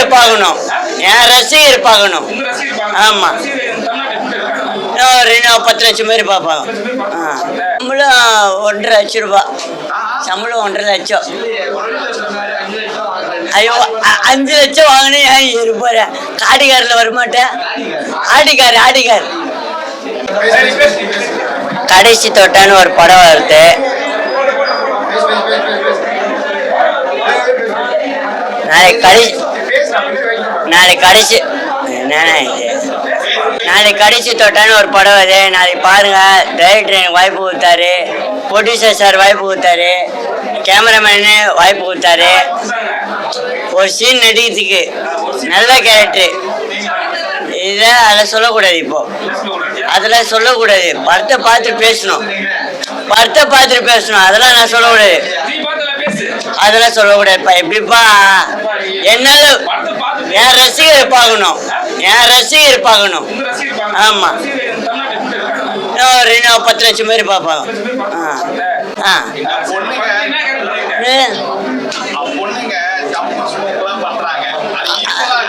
ரசிகர் பார்க்கணும் என் ரசிகர் பார்க்கணும் ஆமாம் ஆமா. இன்னும் பத்து லட்சம் பேர் பார்ப்பாங்க. ஆ. சம்பளம் ஒன்றரை லட்சம் ரூபா சம்பளம் ஒன்றரை லட்சம். ஐயோ அஞ்சு லட்சம் வாங்கினேன் ஏன் ஏறு போறேன் காடிக்காரில் வரமாட்டேன். ஆடிக்கார் ஆடிக்கார் கடைசி தொட்டான்னு ஒரு படம் வருது. நாளைக்கு கடைசி நாளைக்கு கடைசி நாளைக்கு கடைசி தொட்டான்னு ஒரு படம் வருது. நாளைக்கு பாருங்க. டைரக்டர் எனக்கு வாய்ப்பு கொடுத்தாரு. ப்ரொடியூசர் சார் வாய்ப்பு கொடுத்தாரு. கேமராமேனு வாய்ப்பு கொடுத்தாரு. ஒரு சீன் நடிக்கிறதுக்கு நல்ல கேரக்டர் இதை அதில் சொல்லக்கூடாது இப்போ. அதெல்லாம் சொல்லக்கூடாது. படத்தை பார்த்து பேசணும். படத்தை பார்த்துட்டு பேசணும். அதெல்லாம் நான் சொல்லக்கூடாது. அதெல்லாம் சொல்லக்கூடாதுப்பா எப்படிப்பா? என்னால என் ரசிகர் பார்க்கணும். என் ரசிகர் பார்க்கணும். ஆமா. ஒரு இன்னும் பத்து லட்சம் பேர் பார்ப்பாங்க. ஆ.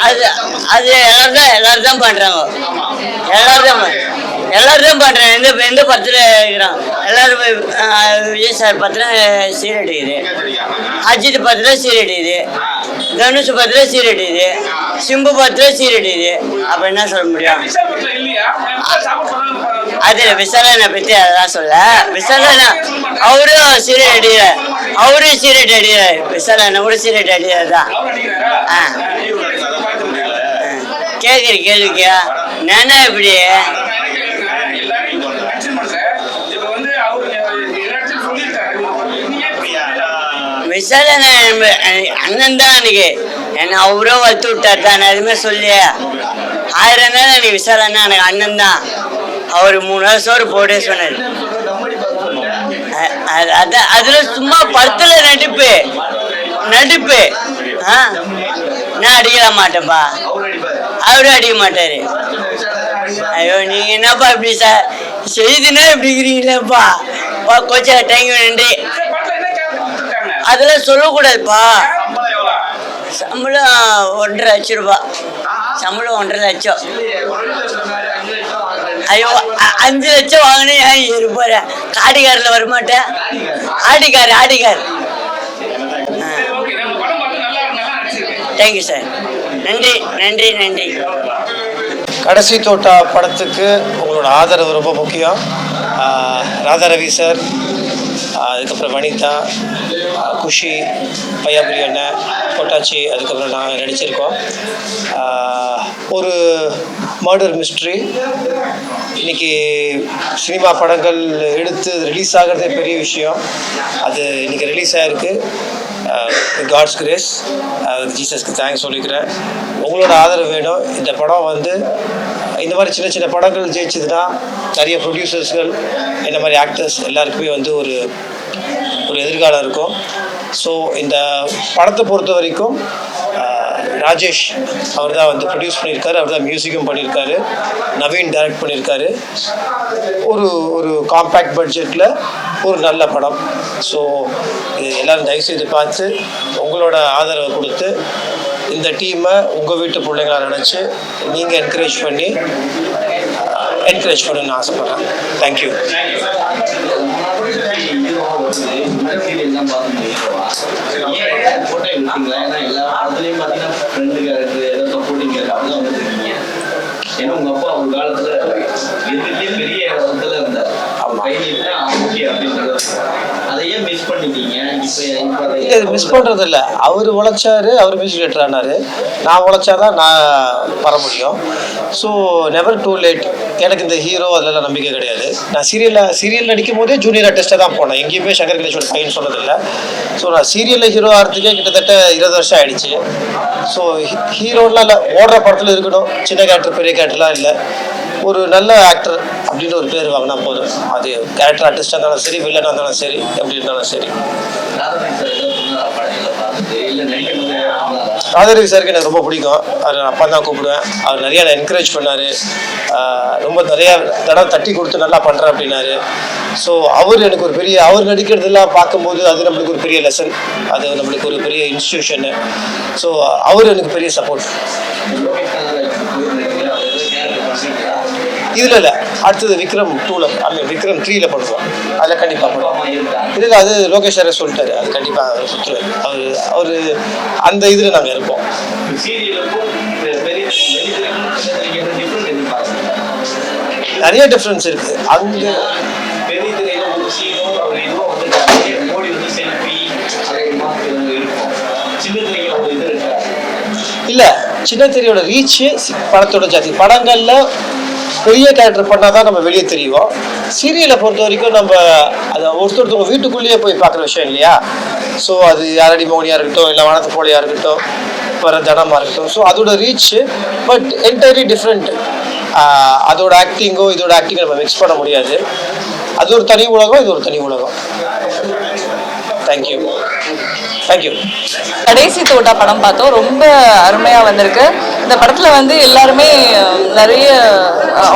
அது அது எல்லாரும் தான் எல்லாரும் தான் பண்றாங்க. எல்லாரும் தான் எல்லாரும் தான் எந்த எந்த படத்துல இருக்கிறான். எல்லாரும் போய், விஜய் சார் படத்துல சீர் அடிக்குது அஜித் படத்துல சீரடிக்குது தனுஷ் படத்துல சீரடிக்குது சிம்பு படத்துல சீரடிக்குது அப்ப என்ன சொல்ல முடியும்? விஷால் அது விசாலனை பத்தி அதெல்லாம் சொல்ல விசாலனா அவரும் சீரியட் அடிக்கிறார் அவரும் சீரடி அடிக்கிறார் விசாலனை கூட சீரியட் அடிக்கிறார் தான் ஆ. ஆ, கேட்குற நானா இப்படி நான் என்ன கேக்குறேன், எல்லாரும் இப்ப வந்து mention பண்றேன். இப்ப வந்து அவரு எல்லா இடத்துலயும் சொல்லியிருக்காரு. நீங்க ஏன் இப்படி சொல்றீங்க? அண்ணன் தான் எனக்கு என்ன அவரும் வளர்த்து விட்டார் தான் எதுவுமே சொல்லி ஆயிரம் தான் எனக்கு விசாலனா எனக்கு அண்ணன் தான் அவர் மூணு நாள் சோறு போட்டே சொன்னார். அது- அதான் அதுல சும்மா படத்துல நடிப்பு. நடிப்பு. ஆ? நான் அடிக்கல மாட்டேன்ப்பா அவரும் அடிக்க மாட்டாரு. ஐயோ நீங்க என்னப்பா இப்படி சார் செய்தினா இப்படி இருக்கிறீங்களேப்பா. பா கொஞ்சம் தேங்க்யூ நன்றி சரி, படத்துல என்ன character கொடுத்திருக்காங்க? அதெல்லாம் சொல்லக்கூடாதுப்பா. சம்பளம் ஒன்றரை லட்சம் ரூபா. சம்பளம் ஒன்றரை லட்சம். ஐயோ அ- அஞ்சு லட்சம் வாங்கினே ஏன் ஏறு போறேன் வரமாட்டேன் ஆடிக்கார் ஆடிக்கார். தேங்க்யூ சார் நன்றி நன்றி நன்றி. கடைசி தோட்டா படத்துக்கு உங்களோட ஆதரவு ரொம்ப முக்கியம். ராதாரவி ராதா ரவி சார் அதுக்கப்புறம் வனிதா குஷி பையாபுரி அண்ணன் கொட்டாச்சி அதுக்கப்புறம் நாங்கள் நடிச்சிருக்கோம். ஒரு மர்டர் மிஸ்ட்ரி இன்னைக்கு சினிமா படங்கள் எடுத்து ரிலீஸ் ஆகிறதே பெரிய விஷயம். அது இன்னைக்கு ரிலீஸ் ஆகிருக்கு காட்ஸ் கிரேஸ் ஜீசஸ்க்கு தேங்க்ஸ் சொல்லிக்கிறேன். உங்களோட ஆதரவு வேணும். இந்த படம் வந்து இந்த மாதிரி சின்ன சின்ன படங்கள் ஜெயிச்சதுன்னா நிறைய ப்ரொடியூசர்ஸ்கள் இந்த மாதிரி ஆக்டர்ஸ் எல்லாருக்குமே வந்து ஒரு ஒரு எதிர்காலம் இருக்கும். ஸோ இந்த படத்தை பொறுத்த வரைக்கும் ராஜேஷ் அவர் தான் வந்து ப்ரொடியூஸ் பண்ணியிருக்காரு. அவர் தான் மியூசிக்கும் பண்ணியிருக்காரு. நவீன் டைரக்ட் பண்ணியிருக்காரு. ஒரு ஒரு காம்பேக்ட் பட்ஜெட்டில் ஒரு நல்ல படம். ஸோ இது எல்லோரும் தயவுசெய்து பார்த்து உங்களோட ஆதரவை கொடுத்து இந்த டீமை உங்கள் வீட்டு பிள்ளைங்களாக நினச்சி நீங்கள் என்கரேஜ் பண்ணி என்கரேஜ் பண்ணணும்னு ஆசைப்பட்றேன். Thank you எல்லா படத்துலயும் இல்லை மிஸ் பண்ணுறது இல்லை அவர் உழைச்சாரு அவர் மியூசிக் டேரக்டர் ஆனார். நான் உழைச்சாதான் நான் வர முடியும். ஸோ நெவர் டூ லேட் எனக்கு இந்த ஹீரோ அதெல்லாம் நம்பிக்கை கிடையாது. நான் சீரியலில் சீரியல் நடிக்கும் போதே ஜூனியர் ஆர்டிஸ்ட்டாக தான் போனேன். எங்கேயுமே சங்கர் கணேஷோட பையன் சொன்னதில்லை. ஸோ நான் சீரியலில் ஹீரோ ஆகிறதுக்கே கிட்டத்தட்ட இருபது வருஷம் ஆயிடுச்சு. ஸோ ஹீரோலாம் இல்லை ஓடுற படத்தில் இருக்கணும் சின்ன கேரக்டர் பெரிய கேரக்டர்லாம் இல்லை. ஒரு நல்ல ஆக்டர் அப்படின்னு ஒரு பேர் வாங்கினா போதும். அது கேரக்டர் ஆர்டிஸ்டாக இருந்தாலும் சரி வில்லனாக இருந்தாலும் சரி எப்படி இருந்தாலும் சரி. ராதாரவி சாருக்கு எனக்கு ரொம்ப பிடிக்கும். அவர் அப்பா தான் கூப்பிடுவேன். அவர் நிறைய என்கரேஜ் பண்ணார். ரொம்ப நிறைய தடவை தட்டி கொடுத்து நல்லா பண்ணுறேன் அப்படின்னாரு. ஸோ அவர் எனக்கு ஒரு பெரிய அவர் நடிக்கிறதெல்லாம் பார்க்கும்போது அது நம்மளுக்கு ஒரு பெரிய லெசன் அது நம்மளுக்கு ஒரு பெரிய இன்ஸ்டியூஷனு ஸோ அவர் எனக்கு பெரிய சப்போர்ட் இதில் இல்லை. அடுத்தது விக்ரம் டூவில் ஐ விக்ரம் த்ரீல பண்ணுவோம் அதில் கண்டிப்பாக அப்பா பண்ணுவோம் இதில் அது லோகேஷ் சாரே சொல்லிட்டாரு. அது கண்டிப்பாக அவர் கொடுத்துருவாரு அவர் அவர் அந்த இதில் நாங்கள் இருப்போம். நிறைய டிஃப்ரென்ஸ் இருக்குது அங்கே சின்ன இல்லை சின்ன திரையோட ரீச்சு படத்தோட ஜாதி. படங்களில் பெரிய கேரக்டர் பண்ணால் தான் நம்ம வெளியே தெரியும் சீரியலை பொறுத்த வரைக்கும் நம்ம அதை ஒருத்தருத்தவங்க வீட்டுக்குள்ளேயே போய் பார்க்குற விஷயம் இல்லையா? ஸோ அது யாரடி மோனியாக இருக்கட்டும் இல்லை வனத்து போலியாக இருக்கட்டும் வர ஜனமாக இருக்கட்டும். ஸோ அதோட ரீச் பட் என்டையர்லி டிஃப்ரெண்ட் அதோட ஆக்டிங்கோ இதோட ஆக்டிங்கோ நம்ம மிக்ஸ் பண்ண முடியாது. அது ஒரு தனி உலகம் இது ஒரு தனி உலகம். தேங்க்யூ தேங்க்யூ கடைசி தோட்டா படம் பார்த்தோம். ரொம்ப அருமையாக வந்திருக்கு. இந்த படத்தில் வந்து எல்லாருமே நிறைய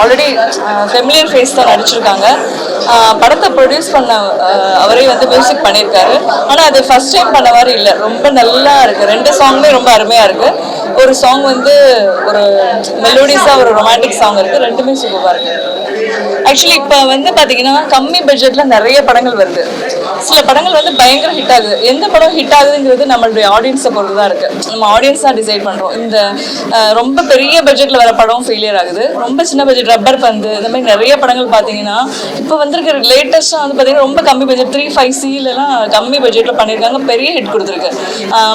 ஆல்ரெடி ஃபெமிலியர் ஃபேஸ் தான் நடிச்சிருக்காங்க. படத்தை ப்ரொடியூஸ் பண்ண அவரே வந்து மியூசிக் பண்ணியிருக்காரு. ஆனால் அது ஃபர்ஸ்ட் டைம் பண்ண மாதிரி இல்லை. ரொம்ப நல்லா இருக்குது ரெண்டு சாங்குமே ரொம்ப அருமையாக இருக்குது ஒரு சாங் வந்து ஒரு மெலோடிஸாக ஒரு ரொமான்டிக் சாங் இருக்குது ரெண்டுமே சூப்பராக இருக்குது ஆக்சுவலி இப்போ வந்து பார்த்தீங்கன்னா கம்மி பட்ஜெட்டில் நிறைய படங்கள் வருது. சில படங்கள் வந்து பயங்கர ஹிட் ஆகுது. எந்த படம் ஹிட் ஆகுதுங்கிறது நம்மளுடைய ஆடியன்ஸை பொறுத்து தான் இருக்குது நம்ம ஆடியன்ஸ் தான் டிசைட் பண்ணுறோம் இந்த ரொம்ப பெரிய பட்ஜெட்டில் வர படம் ஃபெயிலியர் ஆகுது. ரொம்ப சின்ன பட்ஜெட் ரப்பர் பந்து இந்த மாதிரி நிறைய படங்கள் பார்த்தீங்கன்னா இப்போ வந்திருக்கிற லேட்டஸ்ட்டாக வந்து பார்த்தீங்கன்னா ரொம்ப கம்மி பட்ஜெட் த்ரீ ஃபைவ் சிலலாம் கம்மி பட்ஜெட்டில் பண்ணியிருக்காங்க பெரிய ஹிட் கொடுத்துருக்கு.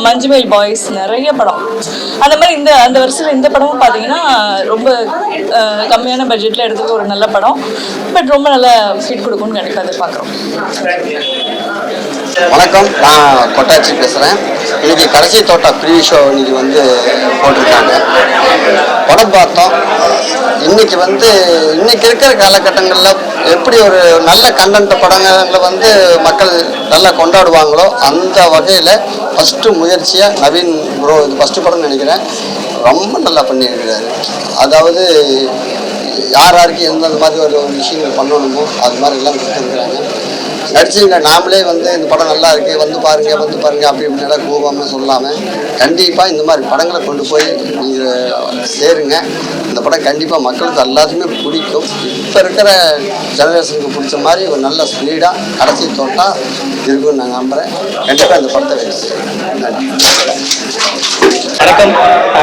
மஞ்சுமேல் பாய்ஸ் நிறைய படம். அந்த மாதிரி இந்த அந்த வருஷத்தில் இந்த படமும் பார்த்தீங்கன்னா ரொம்ப கம்மியான பட்ஜெட்டில் எடுத்துக்க ஒரு நல்ல படம். பட் ரொம்ப நல்ல ஃபீட் கொடுக்கும்னு கண்டிப்பாக எதிர்பார்க்குறோம் வணக்கம். நான் கொட்டாச்சி பேசுகிறேன் இன்னைக்கு கடைசி தோட்டா ப்ரீ ஷோ இன்னைக்கு வந்து போட்டிருக்காங்க. படம் பார்த்தோம். இன்னைக்கு வந்து இன்னைக்கு இருக்கிற காலகட்டங்களில் எப்படி ஒரு நல்ல கண்டென்ட் படங்களில் வந்து மக்கள் நல்லா கொண்டாடுவாங்களோ அந்த வகையில் ஃபஸ்ட்டு முயற்சியாக நவீன் ப்ரோ இது ஃபஸ்ட்டு படம்னு நினைக்கிறேன். ரொம்ப நல்லா பண்ணியிருக்கிறாரு. அதாவது யார் யாருக்கு எந்தெந்த மாதிரி ஒரு விஷயங்கள் பண்ணணுமோ அது மாதிரி எல்லாம் கொடுத்துருக்குறாங்க. நடிச்சுங்க நாமளே வந்து இந்த படம் நல்லா இருக்கு வந்து பாருங்க வந்து பாருங்க அப்படி இப்படி எல்லாம் சொல்லாமல் கண்டிப்பாக இந்த மாதிரி படங்களை கொண்டு போய் நீங்கள் சேருங்க. இந்த படம் கண்டிப்பாக மக்களுக்கு எல்லாத்துக்குமே பிடிக்கும். இப்போ இருக்கிற ஜெனரேஷனுக்கு பிடிச்ச மாதிரி ஒரு நல்ல ஸ்பீடாக கடைசி தோட்டா இருக்கும்னு நான் நம்புகிறேன் கண்டிப்பாக இந்த படத்தை நன்றி வணக்கம்.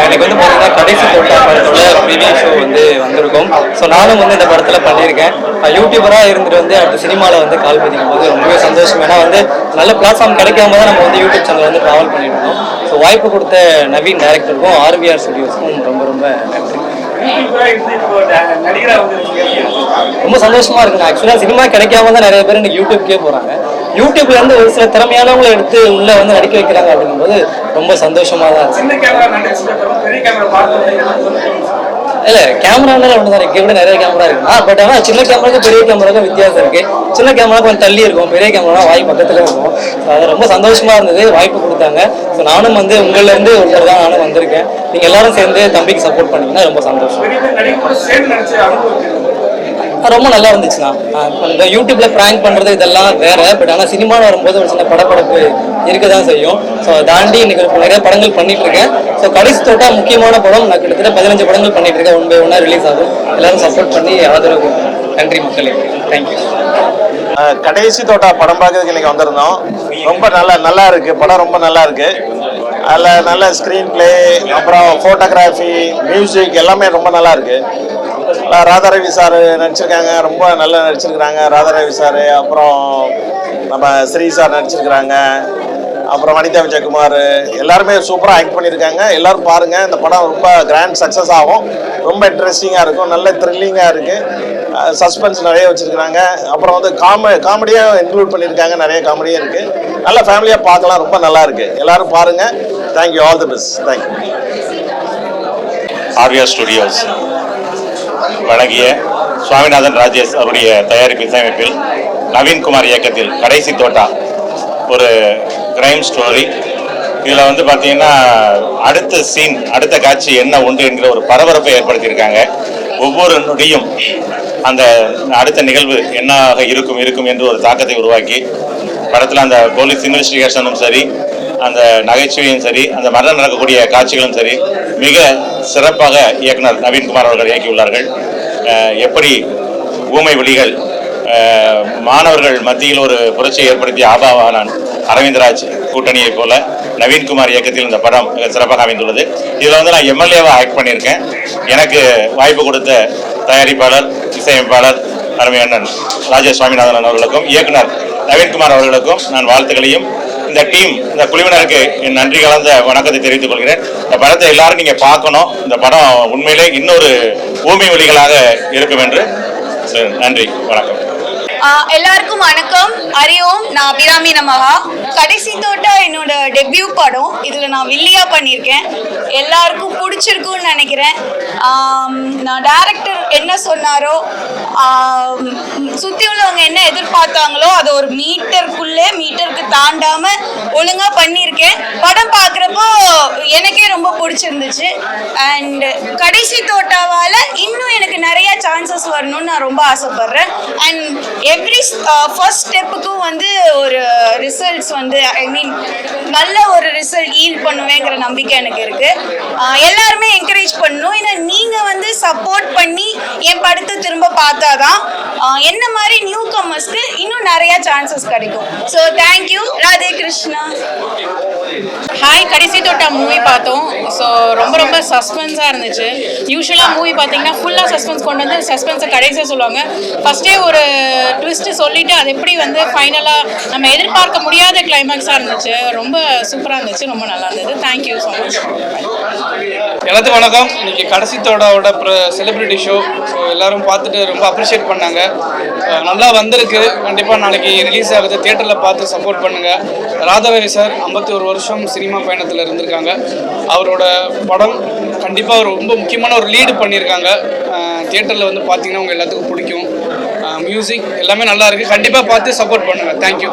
எனக்கு வந்து பார்த்தீங்கன்னா கடைசி தோட்டா படத்தோட ப்ரீவியூ ஷோ வந்து வந்திருக்கும். ஸோ நானும் வந்து இந்த படத்தில் பண்ணியிருக்கேன். யூடியூபராக இருந்துட்டு வந்து அடுத்த சினிமாவில் வந்து கால் பதிக்கும் போது ரொம்பவே சந்தோஷம். ஏன்னா வந்து நல்ல பிளாட்ஃபார்ம் கிடைக்காம தான் நம்ம வந்து யூடியூப் சேனல் வந்து ட்ராவல் பண்ணிட்டு ஸோ வாய்ப்பு கொடுத்த நவீன் டேரக்டருக்கும் ஆர்விஆர் ஸ்டுடியோஸ்க்கும் ரொம்ப ரொம்ப நன்றி. ரொம்ப சந்தோஷமா இருக்கு. ஆக்சுவலாக சினிமா கிடைக்காம தான் நிறைய பேர் இன்னைக்கு யூடியூப்க்கே போகிறாங்க யூடியூப்ல இருந்து ஒரு சில திறமையானவங்களை எடுத்து உள்ள வந்து நடிக்க வைக்கிறாங்க அப்படிங்கும்போது ரொம்ப சந்தோஷமா தான் இருக்கு. இல்லை கேமரா இல்ல ஒன்று தான் இருக்கு. விட நிறைய கேமரா இருக்குமா பட் ஆனால் சின்ன கேமராக்கும் பெரிய கேமராக்கும் வித்தியாசம் இருக்கு. சின்ன கேமரா கொஞ்சம் தள்ளி இருக்கும். பெரிய கேமரா வாய் பக்கத்துல இருக்கும். அது ரொம்ப சந்தோஷமா இருந்தது. வாய்ப்பு கொடுத்தாங்க. ஸோ நானும் வந்து உங்கள்லேருந்து ஒருத்தர் தான் நானும் வந்திருக்கேன். நீங்க எல்லாரும் சேர்ந்து தம்பிக்கு சப்போர்ட் பண்ணீங்கன்னா ரொம்ப சந்தோஷம். ரொம்ப நல்லா இருந்துச்சுண்ணா இந்த யூடியூப்ல ப்ராங்க் பண்றது இதெல்லாம் வேற பட் ஆனால் சினிமாவில் வரும்போது ஒரு சின்ன படப்படப்பு இருக்க தான் செய்யும் ஸோ தாண்டி இன்னைக்கு நிறைய படங்கள் பண்ணிட்டு இருக்கேன் ஸோ கடைசி தோட்டா முக்கியமான படம் நான் கிட்டத்தட்ட பதினஞ்சு படங்கள் பண்ணிட்டு இருக்கேன் ஒன் பை ஒன்னா ரிலீஸ் ஆகும். எல்லாரும் சப்போர்ட் பண்ணி ஆதரவு நன்றி மக்களே. தேங்க்யூ கடைசி தோட்டா படம் பார்க்கறதுக்கு இன்னைக்கு வந்திருந்தோம். ரொம்ப நல்லா நல்லா இருக்கு. படம் ரொம்ப நல்லா இருக்கு. அதில் நல்ல ஸ்க்ரீன் பிளே அப்புறம் ஃபோட்டோகிராஃபி மியூசிக் எல்லாமே ரொம்ப நல்லா இருக்கு. ராதாரவி சார் நடிச்சிருக்காங்க. ரொம்ப நல்லா நடிச்சிருக்கிறாங்க. ராதாரவி சார் அப்புறம் நம்ம ஸ்ரீ சார் நடிச்சிருக்கிறாங்க. அப்புறம் வனிதா விஜயகுமார் எல்லாருமே சூப்பராக ஆக்ட் பண்ணியிருக்காங்க எல்லோரும் பாருங்கள் இந்த படம் ரொம்ப கிராண்ட் சக்ஸஸ் ஆகும். ரொம்ப இன்ட்ரெஸ்டிங்காக இருக்கும். நல்ல த்ரில்லிங்காக இருக்குது சஸ்பென்ஸ் நிறைய வச்சிருக்காங்க அப்புறம் வந்து காமெ காமெடியாக இன்க்ளூட் பண்ணியிருக்காங்க நிறைய காமெடியும் இருக்குது நல்ல ஃபேமிலியாக பார்க்கலாம். ரொம்ப நல்லா இருக்குது எல்லோரும் பாருங்கள் thank you all the best thank you Arya studios. வழங்கிய சுவாமிநாதன் ராஜேஷ் அவருடைய தயாரிப்பு இசையமைப்பில் நவீன்குமார் இயக்கத்தில் கடைசி தோட்டா ஒரு கிரைம் ஸ்டோரி இதில் வந்து பார்த்தீங்கன்னா அடுத்த சீன் அடுத்த காட்சி என்ன உண்டு என்கிற ஒரு பரபரப்பை ஏற்படுத்தியிருக்காங்க. ஒவ்வொரு நொடியும் அந்த அடுத்த நிகழ்வு என்னாக இருக்கும் இருக்கும் என்று ஒரு தாக்கத்தை உருவாக்கி படத்தில் அந்த போலீஸ் இன்வெஸ்டிகேஷனும் சரி அந்த நகைச்சுவையும் சரி அந்த மரணம் நடக்கக்கூடிய காட்சிகளும் சரி மிக சிறப்பாக இயக்குனர் நவீன்குமார் அவர்கள் இயக்கியுள்ளார்கள். எப்படி ஊமை விழிகள் மாணவர்கள் மத்தியில் ஒரு புரட்சியை ஏற்படுத்திய ஆபாவானான் அரவிந்தராஜ் கூட்டணியைப் போல நவீன்குமார் இயக்கத்தில் இந்த படம் சிறப்பாக அமைந்துள்ளது. இதில் வந்து நான் எம்எல்ஏவாக ஆக்ட் பண்ணியிருக்கேன். எனக்கு வாய்ப்பு கொடுத்த தயாரிப்பாளர் இசையமைப்பாளர் அருமையண்ணன் ராஜேஷ் சுவாமிநாதன் அவர்களுக்கும் இயக்குனர் நவீன்குமார் அவர்களுக்கும் நான் வாழ்த்துக்களையும் இந்த டீம் இந்த குழுவினருக்கு என் நன்றி கலந்த வணக்கத்தை தெரிவித்துக் கொள்கிறேன். இந்த படத்தை எல்லாரும் நீங்க பார்க்கணும். இந்த படம் உண்மையிலே இன்னொரு பூமி ஒளிகளாக இருக்கும் என்று. சரி, நன்றி வணக்கம். எல்லாருக்கும் வணக்கம். அறியோம் நான் அபிராமி நமகா கடைசி தோட்டா என்னோட டெபியூ படம். இதில் நான் வில்லியா பண்ணியிருக்கேன். எல்லாருக்கும் பிடிச்சிருக்கும்னு நினைக்கிறேன். நான் டேரக்டர் என்ன சொன்னாரோ சுற்றி உள்ளவங்க என்ன எதிர்பார்த்தாங்களோ அதை ஒரு மீட்டருக்குள்ளே மீட்டருக்கு தாண்டாம ஒழுங்காக பண்ணியிருக்கேன். படம் பார்க்குறப்போ எனக்கே ரொம்ப பிடிச்சிருந்துச்சு. அண்ட் கடைசி தோட்டாவால் இன்னும் எனக்கு சான்சஸ் வரணும்னு நான் ரொம்ப ஆசைப்பட்றேன். அண்ட் எவ்ரி ஃபர்ஸ்ட் uh, ஸ்டெப்புக்கும் வந்து ஒரு ரிசல்ட்ஸ் வந்து ஐ மீன் நல்ல ஒரு ரிசல்ட் ஈல் பண்ணுவேங்கிற நம்பிக்கை எனக்கு இருக்கு. Uh, எல்லாருமே என்கரேஜ் பண்ணணும். ஏன்னா நீங்க வந்து சப்போர்ட் பண்ணி என் படத்தை திரும்ப பார்த்தாதான் uh, என்ன மாதிரி நியூ கமர்ஸ்க்கு இன்னும் நிறைய சான்சஸ் கிடைக்கும். So thank you Radhe Krishna. Hi Kadaisi Thotta movie பார்த்தோம். ஸோ ரொம்ப ரொம்ப சஸ்பென்ஸாக இருந்துச்சு. யூஸ்வலாக மூவி பார்த்தீங்கன்னா ஃபுல்லாக சஸ்பென்ஸ் கொண்டு வந்து சஸ்பென்ஸை கடைசியாக சொல்லுவாங்க. ஃபஸ்ட்டே ஒரு ட்விஸ்ட்டு சொல்லிவிட்டு அது எப்படி வந்து ஃபைனலாக நம்ம எதிர்பார்க்க முடியாத கிளைமேக்ஸாக இருந்துச்சு. ரொம்ப சூப்பராக இருந்துச்சு. ரொம்ப நல்லா இருந்தது. தேங்க்யூ ஸோ மச் எல்லாத்துக்கும் வணக்கம். இன்னைக்கு கடைசி தோடாவோட செலிபிரிட்டி ஷோ ஸோ எல்லாரும் பார்த்துட்டு ரொம்ப அப்ரிஷியேட் பண்ணாங்க. நல்லா வந்திருக்கு. கண்டிப்பாக நாளைக்கு ரிலீஸ் ஆகுது. தியேட்டரில் பார்த்து சப்போர்ட் பண்ணுங்க. ராதாவேரி சார் ஐம்பத்தி ஒரு வருஷம் சினிமா பயணத்தில் இருந்திருக்காங்க. அவரோட படம் கண்டிப்பாக ரொம்ப முக்கியமான ஒரு லீடு பண்ணியிருக்காங்க. தியேட்டரில் வந்து பார்த்தீங்கன்னா உங்கள் எல்லாத்துக்கும் பிடிக்கும். மியூசிக் எல்லாமே நல்லா இருக்குது கண்டிப்பாக பார்த்து சப்போர்ட் பண்ணுங்கள் தேங்க்யூ